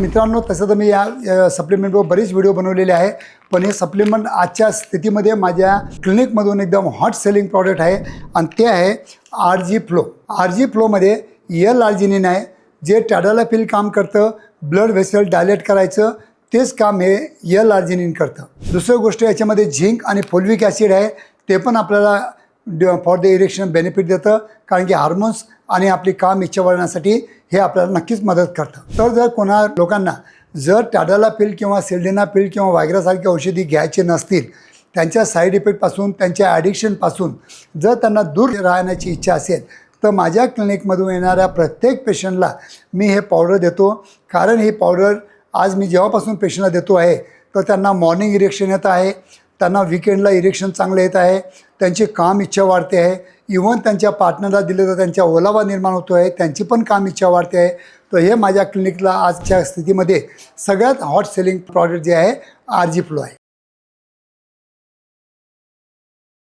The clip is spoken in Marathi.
मित्रांनो तसं तर मी या सप्लिमेंटवर बरेच व्हिडिओ बनवलेले आहे. पण हे सप्लिमेंट आजच्या स्थितीमध्ये माझ्या क्लिनिकमधून एकदम हॉट सेलिंग प्रॉडक्ट आहे. आणि ते आहे R G flow R G फ्लोमध्ये L arginine आहे जे टॅडालाफिल काम करतं ब्लड व्हेसल डायलेट करायचं तेच काम हे एल आर्जिनिन करतं. दुसरं गोष्ट याच्यामध्ये झिंक आणि फोल्विक ॲसिड आहे ते पण आपल्याला फॉर द इरेक्शन बेनिफिट देतं. कारण की हार्मोन्स आणि आपली काम इच्छा वळण्यासाठी हे आपल्याला नक्कीच मदत करतं. तर जर कोणा लोकांना जर टॅडाला पिल किंवा सिल्डेना पिल किंवा वायग्रासारखी औषधी घ्यायची नसतील त्यांच्या साईड इफेक्टपासून त्यांच्या ॲडिक्शनपासून जर त्यांना दूर राहण्याची इच्छा असेल तर माझ्या क्लिनिकमधून येणाऱ्या प्रत्येक पेशंटला मी हे पावडर देतो. कारण ही पावडर आज मी जेव्हापासून पेशंटला देतो आहे तर त्यांना मॉर्निंग इरेक्शन येत आहे. त्यांना विकेंडला इरेक्शन चांगलं येत आहे. त्यांची काम इच्छा वाढते आहे. इव्हन त्यांच्या पार्टनरला दिलं तर त्यांच्या ओलावा निर्माण होतो आहे त्यांची पण काम इच्छा वाढते आहे. तर हे माझ्या क्लिनिकला आजच्या स्थितीमध्ये सगळ्यात हॉट सेलिंग प्रॉडक्ट जे आहे आर जी फ्लो आहे.